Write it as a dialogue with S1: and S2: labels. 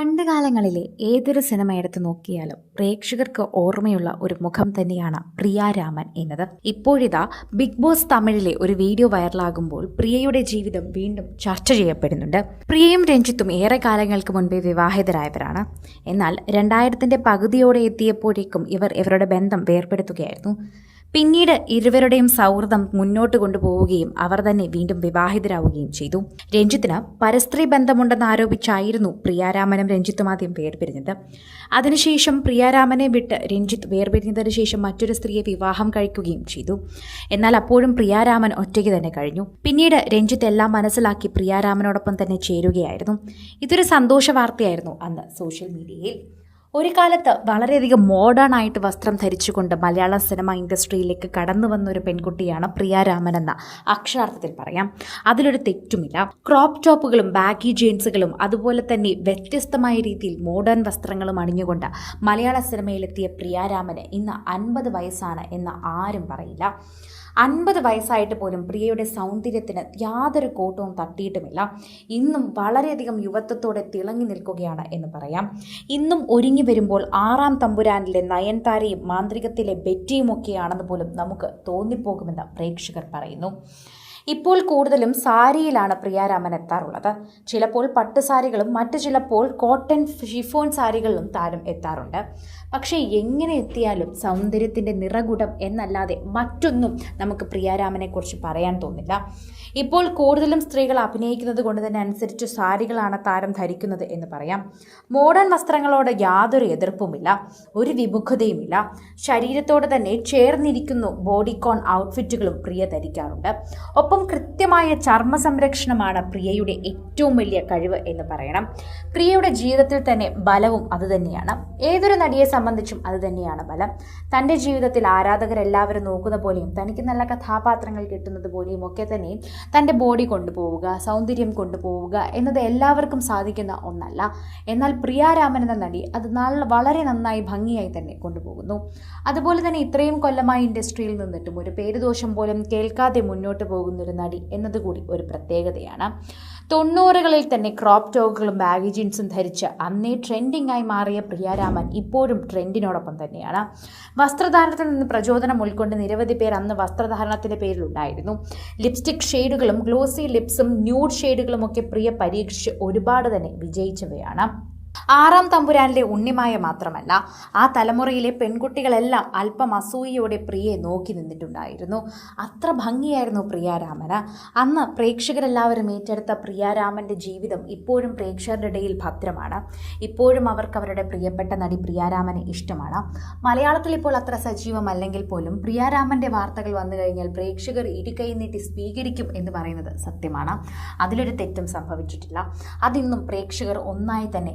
S1: പണ്ട് കാലങ്ങളിലെ ഏതൊരു സിനിമ എടുത്തു നോക്കിയാലും പ്രേക്ഷകർക്ക് ഓർമ്മയുള്ള ഒരു മുഖം തന്നെയാണ് പ്രിയ രാമൻ എന്നത്. ഇപ്പോഴിതാ ബിഗ് ബോസ് തമിഴിലെ ഒരു വീഡിയോ വൈറലാകുമ്പോൾ പ്രിയയുടെ ജീവിതം വീണ്ടും ചർച്ച ചെയ്യപ്പെടുന്നുണ്ട്. പ്രിയയും രഞ്ജിത്തും ഏറെ കാലങ്ങൾക്ക് മുൻപേ വിവാഹിതരായവരാണ്. എന്നാൽ രണ്ടായിരത്തിന്റെ പകുതിയോടെ എത്തിയപ്പോഴേക്കും ഇവർ ഇവരുടെ ബന്ധം വേർപെടുത്തുകയായിരുന്നു. പിന്നീട് ഇരുവരുടെയും സൗഹൃദം മുന്നോട്ട് കൊണ്ടുപോവുകയും അവർ തന്നെ വീണ്ടും വിവാഹിതരാവുകയും ചെയ്തു. രഞ്ജിത്തിന് പരസ്ത്രീ ബന്ധമുണ്ടെന്ന് ആരോപിച്ചായിരുന്നു പ്രിയാരാമനും രഞ്ജിത്തും ആദ്യം വേർപിരിഞ്ഞത്. അതിനുശേഷം പ്രിയാരാമനെ വിട്ട് രഞ്ജിത്ത് വേർപിരിഞ്ഞതിന് ശേഷം മറ്റൊരു സ്ത്രീയെ വിവാഹം കഴിക്കുകയും ചെയ്തു. എന്നാൽ അപ്പോഴും പ്രിയാരാമൻ ഒറ്റയ്ക്ക് തന്നെ കഴിഞ്ഞു. പിന്നീട് രഞ്ജിത്ത് എല്ലാം മനസ്സിലാക്കി പ്രിയാരാമനോടൊപ്പം തന്നെ ചേരുകയായിരുന്നു. ഇതൊരു സന്തോഷ വാർത്തയായിരുന്നു അന്ന് സോഷ്യൽ മീഡിയയിൽ. ഒരു കാലത്ത് വളരെയധികം മോഡേൺ ആയിട്ട് വസ്ത്രം ധരിച്ചുകൊണ്ട് മലയാള സിനിമ ഇൻഡസ്ട്രിയിലേക്ക് കടന്നു വന്ന ഒരു പെൺകുട്ടിയാണ് പ്രിയ രാമൻ എന്ന അക്ഷരാർത്ഥത്തിൽ പറയാം. അതിലൊരു തെറ്റുമില്ല. ക്രോപ്പ് ടോപ്പുകളും ബാഗി ജീൻസുകളും അതുപോലെ തന്നെ വ്യത്യസ്തമായ രീതിയിൽ മോഡേൺ വസ്ത്രങ്ങളും അണിഞ്ഞുകൊണ്ട് മലയാള സിനിമയിലെത്തിയ പ്രിയ രാമന് ഇന്ന് അൻപത് വയസ്സാണ് എന്ന് ആരും പറയില്ല. അൻപത് വയസ്സായിട്ട് പോലും പ്രിയയുടെ സൗന്ദര്യത്തിന് യാതൊരു കോട്ടവും തട്ടിയിട്ടുമില്ല. ഇന്നും വളരെയധികം യുവത്വത്തോടെ തിളങ്ങി നിൽക്കുകയാണ് എന്ന് പറയാം. ഇന്നും ഒരുങ്ങി വരുമ്പോൾ ആറാം തമ്പുരാനിലെ നയൻതാരയും മാന്ത്രികത്തിലെ ബെറ്റിയുമൊക്കെയാണെന്ന് പോലും നമുക്ക് തോന്നിപ്പോകുമെന്ന് പ്രേക്ഷകർ പറയുന്നു. ഇപ്പോൾ കൂടുതലും സാരിയിലാണ് പ്രിയാരാമൻ എത്താറുള്ളത്. ചിലപ്പോൾ പട്ടുസാരികളും മറ്റു ചിലപ്പോൾ കോട്ടൺ ഷിഫോൺ സാരികളിലും താരം എത്താറുണ്ട്. പക്ഷേ എങ്ങനെ എത്തിയാലും സൗന്ദര്യത്തിന്റെ നിറകുടം എന്നല്ലാതെ മറ്റൊന്നും നമുക്ക് പ്രിയാരാമനെക്കുറിച്ച് പറയാൻ തോന്നില്ല. ഇപ്പോൾ കൂടുതലും സ്ത്രീകൾ അഭിനയിക്കുന്നത് കൊണ്ട് തന്നെ അനുസരിച്ച് സാരികളാണ് താരം ധരിക്കുന്നത് എന്ന് പറയാം. മോഡേൺ വസ്ത്രങ്ങളോട് യാതൊരു എതിർപ്പുമില്ല ഒരു വിമുഖതയുമില്ല. ശരീരത്തോട് തന്നെ ചേർന്നിരിക്കുന്നു ബോഡിക്കോൺ ഔട്ട്ഫിറ്റുകളും പ്രിയ ധരിക്കാറുണ്ട്. ഒപ്പം കൃത്യമായ ചർമ്മ സംരക്ഷണമാണ് പ്രിയയുടെ ഏറ്റവും വലിയ കഴിവ് എന്ന് പറയണം. പ്രിയയുടെ ജീവിതത്തിൽ തന്നെ ബലവും അതുതന്നെയാണ് ഏതൊരു നടിയെ സംബന്ധിച്ചും അതുതന്നെയാണ് ബലം. തന്റെ ജീവിതത്തിൽ ആരാധകരെല്ലാവരും നോക്കുന്ന പോലെയും തനിക്ക് നല്ല കഥാപാത്രങ്ങൾ കിട്ടുന്നത് പോലെയും ഒക്കെ തന്നെ തന്റെ ബോഡി കൊണ്ടുപോവുക സൗന്ദര്യം കൊണ്ടുപോവുക എന്നത് എല്ലാവർക്കും സാധിക്കുന്ന ഒന്നല്ല. എന്നാൽ പ്രിയാരാമൻ എന്ന നടി അത് നല്ല വളരെ നന്നായി ഭംഗിയായി തന്നെ കൊണ്ടുപോകുന്നു. അതുപോലെ തന്നെ ഇത്രയും കൊല്ലമായി ഇൻഡസ്ട്രിയിൽ നിന്നിട്ടും ഒരു പേരുദോഷം പോലും കേൾക്കാതെ മുന്നോട്ട് പോകുന്ന ഒരു നടി എന്നതുകൂടി ഒരു പ്രത്യേകതയാണ്. തൊണ്ണൂറുകളിൽ തന്നെ ക്രോപ്പ് ടോക്കുകളും ബാഗി ജീൻസും ധരിച്ച് അന്നേ ട്രെൻഡിംഗ് ആയി മാറിയ പ്രിയാരാമൻ ഇപ്പോഴും ട്രെൻഡിനോടൊപ്പം തന്നെയാണ്. വസ്ത്രധാരണത്തിൽ നിന്ന് പ്രചോദനം ഉൾക്കൊണ്ട് നിരവധി പേർ അന്ന് വസ്ത്രധാരണത്തിന്റെ പേരിലുണ്ടായിരുന്നു. ലിപ്സ്റ്റിക് ഷെയ്ഡുകളും ഗ്ലോസി ലിപ്സും ന്യൂഡ് ഷെയ്ഡുകളും ഒക്കെ പ്രിയ പരീക്ഷിച്ച് ഒരുപാട് തന്നെ വിജയിച്ചവയാണ്. ആറാം തമ്പുരാനിലെ ഉണ്ണിമായ മാത്രമല്ല ആ തലമുറയിലെ പെൺകുട്ടികളെല്ലാം അല്പം അസൂയയോടെ പ്രിയയെ നോക്കി നിന്നിട്ടുണ്ടായിരുന്നു. അത്ര ഭംഗിയായിരുന്നു പ്രിയാരാമന്. അന്ന് പ്രേക്ഷകരെല്ലാവരും ഏറ്റെടുത്ത പ്രിയാരാമന്റെ ജീവിതം ഇപ്പോഴും പ്രേക്ഷകരുടെ ഇടയിൽ ഭദ്രമാണ്. ഇപ്പോഴും അവർക്ക് അവരുടെ പ്രിയപ്പെട്ട നടി പ്രിയാരാമനെ ഇഷ്ടമാണ്. മലയാളത്തിൽ ഇപ്പോൾ അത്ര സജീവമല്ലെങ്കിൽ പോലും പ്രിയാരാമന്റെ വാർത്തകൾ വന്നു കഴിഞ്ഞാൽ പ്രേക്ഷകർ ഇടിക്കൈ നീട്ടി സ്വീകരിക്കും എന്ന് പറയുന്നത് സത്യമാണ്. അതിലൊരു തെറ്റും സംഭവിച്ചിട്ടില്ല. അതിന്നും പ്രേക്ഷകർ ഒന്നായി തന്നെ